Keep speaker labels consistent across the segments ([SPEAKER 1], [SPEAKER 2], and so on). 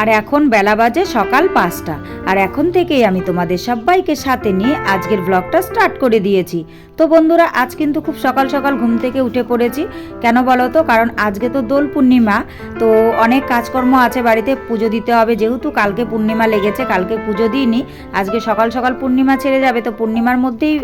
[SPEAKER 1] আর এখন বেলা বাজে সকাল পাঁচটা। আর এখন থেকেই আমি তোমাদের সবাইকে সাথে নিয়ে আজকের ব্লগটা স্টার্ট করে দিয়েছি। তো বন্ধুরা, আজ কিন্তু খুব সকাল সকাল ঘুম থেকে উঠে পড়েছি। কেন বলো তো? কারণ আজকে তো দোল পূর্ণিমা। তো অনেক কাজকর্ম আছে বাড়িতে। পুজো দিতে হবে যেহেতু কালকে পূর্ণিমা লেগেছে, কালকে পুজো দিইনি। আজকে সকাল সকাল পূর্ণিমা ছেড়ে যাবে, তো পূর্ণিমার মধ্যেই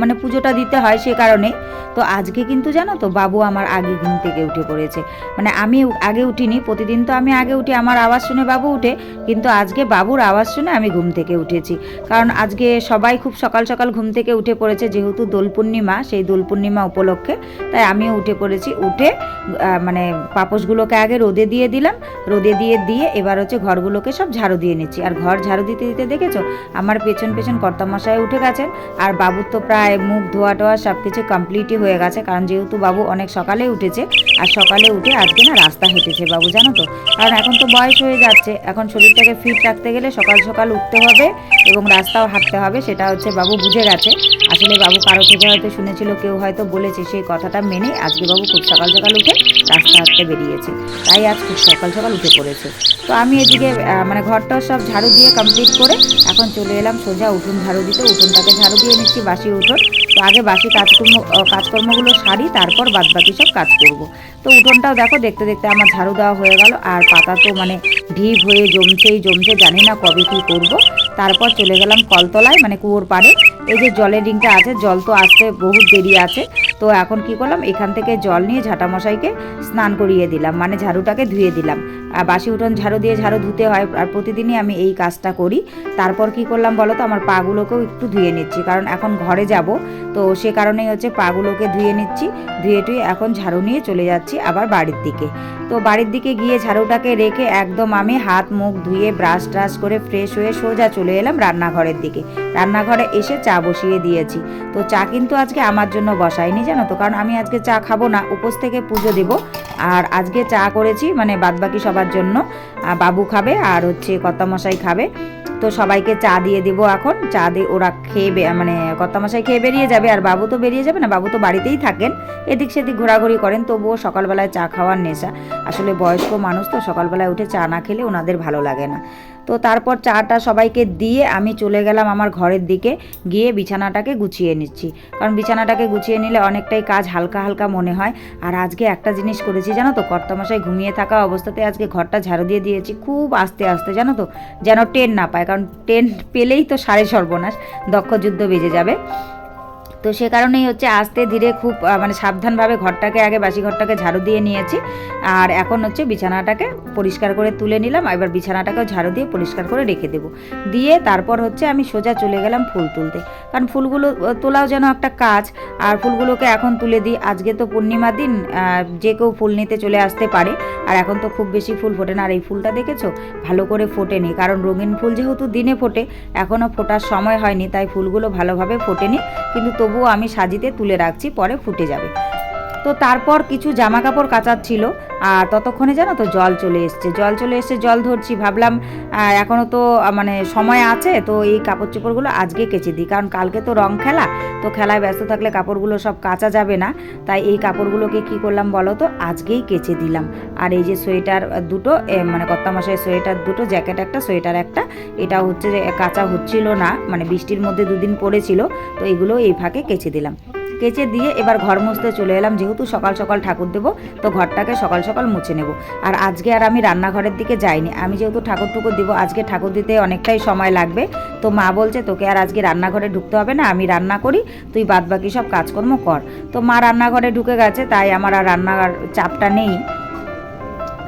[SPEAKER 1] মানে পুজোটা দিতে হয় সে কারণে। তো আজকে কিন্তু জানো তো, বাবু আমার আগে ঘুম থেকে উঠে পড়েছে। মানে আমি আগে উঠিনি, প্রতিদিন তো আমি আগে উঠি। আমার আওয়াজ শুনে বাবু উঠে, কিন্তু আজকে বাবুর আওয়াজ শুনে আমি ঘুম থেকে উঠেছি। কারণ আজকে সবাই খুব সকাল সকাল ঘুম থেকে উঠে পড়েছে, যেহেতু দোল পূর্ণিমা সেই দোল পূর্ণিমা উপলক্ষে। তাই আমিও উঠে পড়েছি। উঠে মানে পাপোশগুলোকে আগে রোদে দিয়ে দিলাম। রোদে দিয়ে দিয়ে এবার হচ্ছে ঘরগুলোকে সব ঝাড়ু দিয়ে নিচ্ছি। আর ঘর ঝাড়ু দিতে দিতে দেখেছ? আমার পেছন পেছন কর্তামশাই উঠে গেছেন। আর বাবুর তো প্রায় মুখ ধোয়া টোয়া সব কিছু কমপ্লিটই হয়ে গেছে। কারণ যেহেতু বাবু অনেক সকালে উঠেছে, আর সকালে উঠে আজকে না রাস্তা হেঁটেছে বাবু, জানো তো? কারণ এখন তো বয়স হয়ে যাচ্ছে। এখন শরীরটাকে ফিট রাখতে গেলে সকাল সকাল উঠতে হবে এবং রাস্তাও হাঁটতে হবে, সেটা হচ্ছে বাবু বুঝে গেছে। আসলে বাবু কারও থেকে হয়তো শুনেছিল, কেউ হয়তো বলেছে, সেই কথাটা মেনে আজকে বাবু খুব সকাল সকাল উঠে রাস্তা হাঁটতে বেরিয়েছে। তাই আজ খুব সকাল সকাল উঠে পড়েছে। তো আমি এদিকে মানে ঘরটাও সব ঝাড়ু দিয়ে কমপ্লিট করে এখন চলে এলাম সোজা উঠুন ঝাড়ু দিতে। উঠুনটাকে ঝাড়ু দিয়ে নিচ্ছি বাসি উঠোন। তো আগে বাসি কাজকর্ম কাজকর্মগুলো সারি, তারপর বাদ বাকি সব কাজ করব। তো উঠোনটাও দেখো, দেখতে দেখতে আমার ঝাড়ু দেওয়া হয়ে গেল। আর পাতা তো মানে ঢিপ হয়ে জমছেই জমছে, জানি না কবে কী করব। তারপর চলে গেলাম কলতলায় মানে কুয়োর পাড়ে। এই যে জলের রিংটা আছে, জল তো আসতে বহুত দেরি আছে। তো এখন কি করলাম, এখান থেকে জল নিয়ে ঝাঁটামশাইকে স্নান করিয়ে দিলাম মানে ঝাড়ুটাকে ধুয়ে দিলাম। আর বাসি উঠোন ঝাড়ু দিয়ে ঝাড়ু ধুতে হয়, আর প্রতিদিনই আমি এই কাজটা করি। তারপর কি করলাম বলো তো, আমার পাগুলোকেও একটু ধুয়ে নিচ্ছি, কারণ এখন ঘরে যাব। তো সে কারণেই হচ্ছে পাগুলোকে ধুয়ে নিচ্ছি, ধুয়ে টুয়ে এখন ঝাড়ু নিয়ে চলে যাচ্ছি। আবার বাড়ির দিকে। তো বাড়ির দিকে গিয়ে ঝাড়ুটাকে রেখে একদম আমি হাত, মুখ ধুয়ে ব্রাশ ট্রাশ করে ফ্রেশ হয়ে সোজা চলে এলাম রান্নাঘরের দিকে। রান্নাঘরে এসে চা বসিয়ে দিয়েছি। তো চা কিন্তু আজকে আমার জন্য বসাইনি জানো তো? কারণ আমি আজকে চা খাব না, উপোস থেকে পুজো দেব। আর আজকে চা করেছি মানে বাদবাকি সবার জন্য। বাবু খাবে আর হচ্ছে কর্তামশাই খাবে। তো সবাইকে চা দিয়ে দিব এখন। চা দিয়ে ওরা খেয়ে মানে কর্তামশাই খেয়ে বেরিয়ে যাবে আর বাবু তো বেরিয়ে যাবে না, বাবু তো বাড়িতেই থাকেন। এদিক সেদিক ঘোরাঘুরি করেন, তবুও সকালবেলায় চা খাওয়ার নেশা। আসলে বয়স্ক মানুষ তো সকালবেলায় উঠে চা না খেলে ওনাদের ভালো লাগে না। তো তারপর চাটা সবাইকে দিয়ে আমি চলে গেলাম আমার ঘরের দিকে, গিয়ে বিছানাটাকে গুছিয়ে নিচ্ছি। কারণ বিছানাটাকে গুছিয়ে নিলে অনেকটাই কাজ হালকা হালকা মনে হয়। আর আজকে একটা জিনিস করেছি, জানো তো, কর্তামশাই ঘুমিয়ে থাকা অবস্থাতে আজকে ঘরটা ঝাড়ু দিয়ে দিয়েছি, খুব আস্তে আস্তে, জানো তো, যেন ট্রেন না পায়। কারণ টেন্ট পেলেই তো সাড়ে সর্বনাশ দক্ষ যুদ্ধ বেজে যাবে। তো সে কারণেই হচ্ছে আস্তে ধীরে খুব মানে সাবধানভাবে ঘরটাকে, আগে বাসি ঘরটাকে ঝাড়ু দিয়ে নিয়েছি। আর এখন হচ্ছে বিছানাটাকে পরিষ্কার করে তুলে নিলাম। এবার বিছানাটাকেও ঝাড়ু দিয়ে পরিষ্কার করে রেখে দেবো। দিয়ে তারপর হচ্ছে আমি সোজা চলে গেলাম ফুল তুলতে। কারণ ফুলগুলো তোলাও যেন একটা কাজ। আর ফুলগুলোকে এখন তুলে দিই। আজকে তো পূর্ণিমা দিন যে কেউ ফুল নিতে চলে আসতে পারে। আর এখন তো খুব বেশি ফুল ফোটে না। আর এই ফুলটা দেখেছ? ভালো করে ফোটেনি। কারণ রঙিন ফুল যেহেতু দিনে ফোটে এখনও ফোটার সময় হয়নি। তাই ফুলগুলো ভালোভাবে ফোটেনি। কিন্তু তবুও আমি সাজিতে তুলে রাখছি, পরে ফুটে যাবে। তো তারপর কিছু জামা কাপড় কাচার ছিল। আর ততক্ষণে জানো তো জল চলে এসছে। জল চলে এসছে জল ধরছি। ভাবলাম আহ, এখনও তো মানে সময় আছে তো এই কাপড় চোপড়গুলো আজকে কেচে দিই। কারণ কালকে তো রং খেলা তো খেলায় ব্যস্ত থাকলে কাপড়গুলো সব কাচা যাবে না। তাই এই কাপড়গুলোকে কি করলাম বলো তো আজকেই কেচে দিলাম। আর এই যে সোয়েটার দুটো মানে কত্তা মাসের সোয়েটার দুটো জ্যাকেট একটা সোয়েটার একটা এটা হচ্ছে কাঁচা হচ্ছিল না মানে বৃষ্টির মধ্যে দুদিন পড়েছিল তো এগুলো এই ফাঁকে কেচে দিলাম। কেচে দিয়ে এবার ঘর মুছতে চলে এলাম। যেহেতু সকাল সকাল ঠাকুর দেবো, তো ঘরটাকে সকাল সকাল মুছে নেব। আর আজকে আর আমি রান্নাঘরের দিকে যাইনি। আমি যেহেতু ঠাকুর টুকুর দেবো, আজকে ঠাকুর দিতে অনেকটাই সময় লাগবে। তো মা বলছে, তোকে আর আজকে রান্নাঘরে ঢুকতে হবে না, আমি রান্না করি, তুই বাদ বাকি সব কাজকর্ম কর। তো মা রান্নাঘরে ঢুকে গেছে, তাই আমার আর রান্নার চাপটা নেই।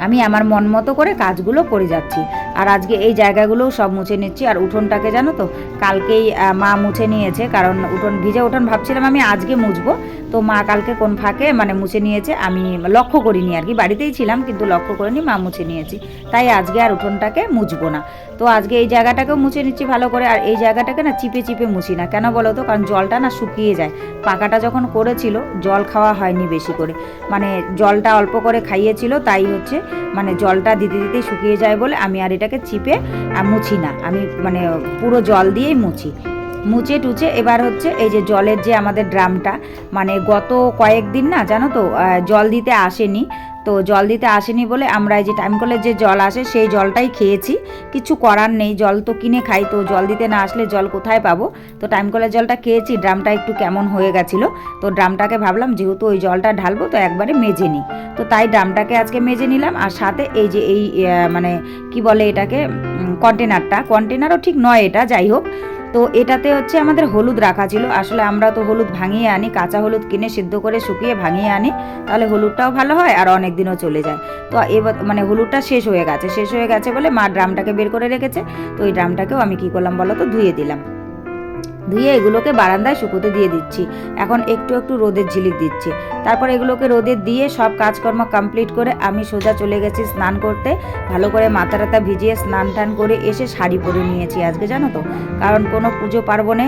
[SPEAKER 1] আমি আমার মন মতো করে কাজগুলো করে যাচ্ছি। আর আজকে এই জায়গাগুলোও সব মুছে নিচ্ছি। আর উঠোনটাকে জানো তো, কালকেই মা মুছে নিয়েছে। কারণ উঠোন ভিজে উঠোন ভাবছিলাম আমি আজকে মুছবো। তো মা কালকে কোন ফাঁকে মানে মুছে নিয়েছে, আমি লক্ষ্য করিনি আর কি। বাড়িতেই ছিলাম, কিন্তু লক্ষ্য করিনি, মা মুছে নিয়েছি। তাই আজকে আর উঠোনটাকে মুছবো না। তো আজকে এই জায়গাটাকেও মুছে নিচ্ছি ভালো করে। আর এই জায়গাটাকে না চিপে চিপে মুছি না। কেন বলো তো? কারণ জলটা না শুকিয়ে যায়। পাকাটা যখন করেছিল, জল খাওয়া হয়নি বেশি করে। মানে জলটা অল্প করে খাইয়েছিল, তাই হচ্ছে মানে জলটা দিতে দিতে শুকিয়ে যায় বলে আমি আর এটাকে চিপে মুছি না। আমি মানে পুরো জল দিয়েই মুছি। মুছে টুচে এবার হচ্ছে এই যে জলের যে আমাদের ড্রামটা মানে গত কয়েকদিন না জানো তো জল দিতে আসেনি। তো জল দিতে আসেনি বলে আমরা এই যে টাইম কলের যে জল আসে সেই জলটাই খেয়েছি। কিছু করার নেই, জল তো কিনে খাই, তো জল দিতে না আসলে জল কোথায় পাবো? তো টাইম কলের জলটা খেয়েছি, ড্রামটা একটু কেমন হয়ে গেছিল। তো ড্রামটাকে ভাবলাম যেহেতু ওই জলটা ঢালবো তো একবারে মেজে নিই। তো তাই ড্রামটাকে আজকে মেজে নিলাম আর সাথে এই যে এই মানে কি বলে এটাকে কন্টেনারটা কন্টেনারও ঠিক নয় এটা, যাই হোক। তো এটাতে হচ্ছে আমাদের হলুদ রাখা ছিল। আসলে আমরা তো হলুদ ভাঙিয়ে আনি, কাঁচা হলুদ কিনে সিদ্ধ করে শুকিয়ে ভাঙিয়ে আনি, তাহলে হলুদটাও ভালো হয় আর অনেক দিনও চলে যায়। তো এবার মানে হলুদটা শেষ হয়ে গেছে। শেষ হয়ে গেছে বলে মা ড্রামটাকে বের করে রেখেছে। তো ওই ড্রামটাকেও আমি কী করলাম বলো তো, ধুয়ে দিলাম। ধুয়ে এগুলোকে বারান্দায় শুকোতে দিয়ে দিচ্ছি। এখন একটু একটু রোদের ঝিলিক দিচ্ছি। তারপর এগুলোকে রোদে দিয়ে সব কাজকর্ম কমপ্লিট করে আমি সোজা চলে গেছি স্নান করতে। ভালো করে মাথা টাথা ভিজিয়ে স্নান টান করে এসে শাড়ি পরে নিয়েছি আজকে, জানো তো? কারণ কোনো পুজো পার্বণে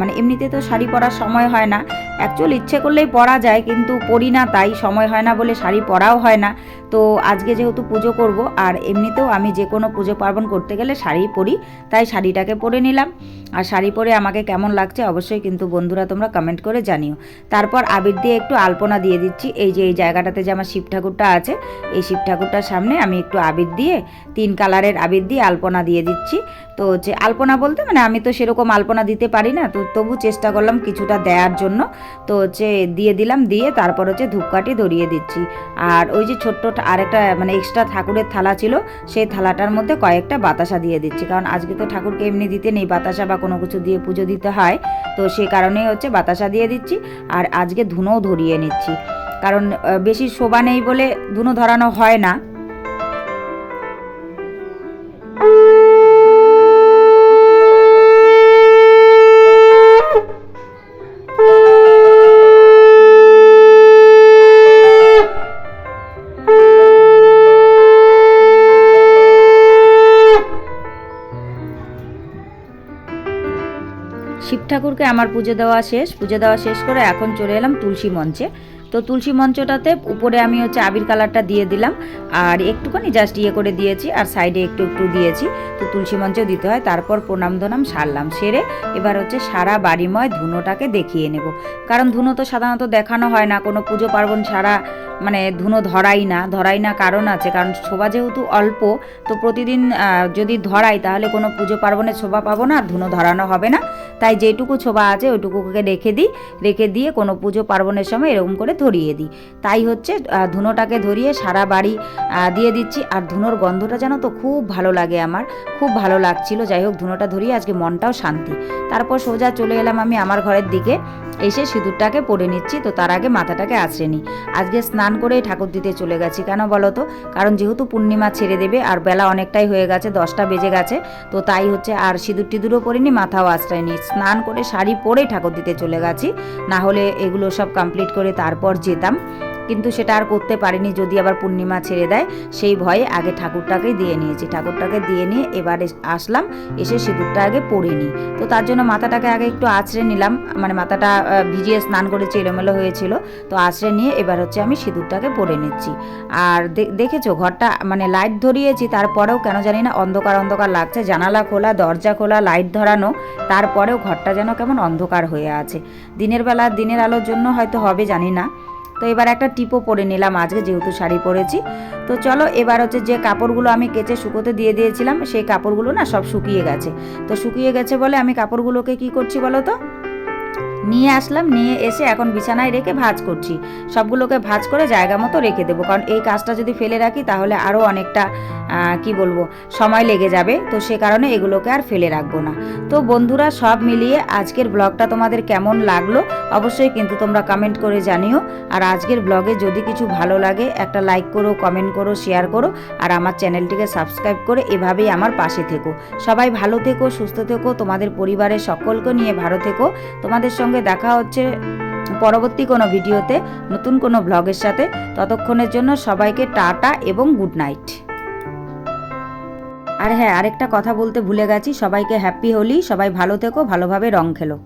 [SPEAKER 1] মানে এমনিতে তো শাড়ি পরার সময় হয় না। অ্যাকচুয়াল ইচ্ছে করলেই পরা যায়, কিন্তু পরি না তাই সময় হয় না বলে শাড়ি পরাও হয় না। তো আজকে যেহেতু পুজো করব, আর এমনিতেও আমি যে কোনো পুজো পার্বণ করতে গেলে শাড়ি পরি, তাই শাড়িটাকে পরে নিলাম। আর শাড়ি পরে আমাকে কেমন লাগছে অবশ্যই কিন্তু বন্ধুরা তোমরা কমেন্ট করে জানিও। তারপর আবির দিয়ে একটু আলপনা দিয়ে দিচ্ছি। এই যে, এই জায়গাটাতে যে আমার শিব ঠাকুরটা আছে, এই শিব ঠাকুরটার সামনে আমি একটু আবির দিয়ে, তিন কালারের আবির দিয়ে আলপনা দিয়ে দিচ্ছি। তো হচ্ছে আলপনা বলতে মানে আমি তো সেরকম আলপনা দিতে পারি না, তো তবু চেষ্টা করলাম কিছুটা দেওয়ার জন্য। তো হচ্ছে দিয়ে দিলাম, দিয়ে তারপর হচ্ছে ধূপকাঠি ধরিয়ে দিচ্ছি। আর ওই যে ছোট্ট আরেকটা মানে এক্সট্রা ঠাকুরের থালা ছিল, সেই থালাটার মধ্যে কয়েকটা বাতাসা দিয়ে দিচ্ছি। কারণ আজকে তো ঠাকুরকে এমনি দিতে নেই, বাতাসা বা কোনো কিছু দিয়ে পুজো দিতে হয়। তো সে কারণেই হচ্ছে বাতাসা দিয়ে দিচ্ছি আর আজকে ধুনোও ধরিয়ে নিচ্ছি। কারণ বেশি শোভা নেই বলে ধুনো ধরানো হয় না। শিব ঠাকুরকে আমার পুজো দেওয়া শেষ। পুজো দেওয়া শেষ করে এখন চলে এলাম তুলসী মঞ্চে। তো তুলসী মঞ্চটাতে উপরে আমি হচ্ছে আবির কালারটা দিয়ে দিলাম। আর একটুখানি জাস্ট ইয়ে করে দিয়েছি আর সাইডে একটু একটু দিয়েছি। তো তুলসী মঞ্চেও দিতে হয়। তারপর প্রণাম ধনাম সারলাম সেরে এবার হচ্ছে সারা বাড়িময় ধুনোটাকে দেখিয়ে নেব। কারণ ধুনো তো সাধারণত দেখানো হয় না। কোনো পুজো পার্বণ ছাড়া মানে ধুনো ধরাই না। ধরাই না কারণ আছে। কারণ শোভা যেহেতু অল্প, তো প্রতিদিন যদি ধরাই তাহলে কোনো পুজো পার্বণে শোভা পাবো না। ধুনো ধরানো হবে না। তাই যেটুকু ছোবা আছে ওইটুকুকে রেখে দিই। রেখে দিয়ে কোনো পুজো পার্বণের সময় এরকম করে ধরিয়ে দিই। তাই হচ্ছে ধুনোটাকে ধরিয়ে সারা বাড়ি দিয়ে দিচ্ছি। আর ধুনোর গন্ধটা জানো তো খুব ভালো লাগে আমার। খুব ভালো লাগছিল। যাই হোক, ধুনোটা ধরিয়ে আজকে মনটাও শান্তি। তারপর সোজা চলে এলাম আমি আমার ঘরের দিকে। এসে সিঁদুরটাকে পরে নিচ্ছি। তো তার আগে মাথাটাকে আছড়ে নিই। আজকে স্নান করে ঠাকুর দিতে চলে গেছি। কেন বলো তো? কারণ যেহেতু পূর্ণিমা ছেড়ে দেবে, আর বেলা অনেকটাই হয়ে গেছে, দশটা বেজে গেছে। তো তাই হচ্ছে, আর সিঁদুর টিঁদুরও পরিনি, মাথাও আশ্রয়নি স্নান করে শাড়ি পরে ঠাকুর দিতে চলে গেছি। না হলে এগুলো সব কমপ্লিট করে তারপর যেতাম। কিন্তু সেটা আর করতে পারিনি যদি আবার পূর্ণিমা ছেড়ে দেয়। সেই ভয়ে আগে ঠাকুরটাকেই দিয়ে নিয়েছি। ঠাকুরটাকে দিয়ে নিয়ে এবারে আসলাম, এসে সিঁদুরটা আগে পরে নিই। তো তার জন্য মাথাটাকে আগে একটু আঁচড়ে নিলাম। মানে মাথাটা ভিজিয়ে স্নান করেছি, এলোমেলো হয়েছিল। তো আঁচড়ে নিয়ে এবার হচ্ছে আমি সিঁদুরটাকে পরে নিচ্ছি। আর দেখেছ ঘরটা মানে লাইট ধরিয়েছি, তারপরেও কেন জানি না অন্ধকার অন্ধকার লাগছে। জানালা খোলা, দরজা খোলা, লাইট ধরানো, তারপরেও ঘরটা যেন কেমন অন্ধকার হয়ে আছে। দিনের বেলা, দিনের আলোর জন্য হয়তো হবে, জানি না। তো এবার একটা টিপও পরে নিলাম, আজকে যেহেতু শাড়ি পরেছি। তো চলো, এবার হচ্ছে যে কাপড়গুলো আমি কেচে শুকোতে দিয়ে দিয়েছিলাম, সেই কাপড়গুলো না সব শুকিয়ে গেছে। তো শুকিয়ে গেছে বলে আমি কাপড়গুলোকে কি করছি বলো তো? নিয়ে আসলাম, নিয়ে এসে এখন বিছানায় রেখে ভাজ করছি। সবগুলোকে ভাজ করে জায়গা মতো রেখে দেবো, কারণ এই কাজটা যদি ফেলে রাখি তাহলে আরও অনেকটা কি বলব, সময় লেগে যাবে। তো সে কারণে এগুলোকে আর ফেলে রাখব না। তো বন্ধুরা সব মিলিয়ে আজকের ব্লগটা তোমাদের কেমন লাগল অবশ্যই কিন্তু তোমরা কমেন্ট করে জানিও। আর আজকের ব্লগে যদি কিছু ভালো লাগে একটা লাইক করো কমেন্ট করো শেয়ার করো, আর আমার চ্যানেলটিকে সাবস্ক্রাইব করে এভাবেই আমার পাশে থেকো। সবাই ভালো থেকো, সুস্থ থেকো, তোমাদের পরিবারের সকলকে নিয়ে ভালো থেকো। তোমাদের সঙ্গে দেখা হচ্ছে পরবর্তী কোনো ভিডিওতে, নতুন কোনো ব্লগের সাথে। ততক্ষণের জন্য সবাইকে টাটা এবং গুড নাইট। আর হ্যাঁ আরেকটা কথা বলতে ভুলে গেছি, সবাইকে হ্যাপি হোলি, সবাই ভালো থেকো, ভালোভাবে রং খেলো।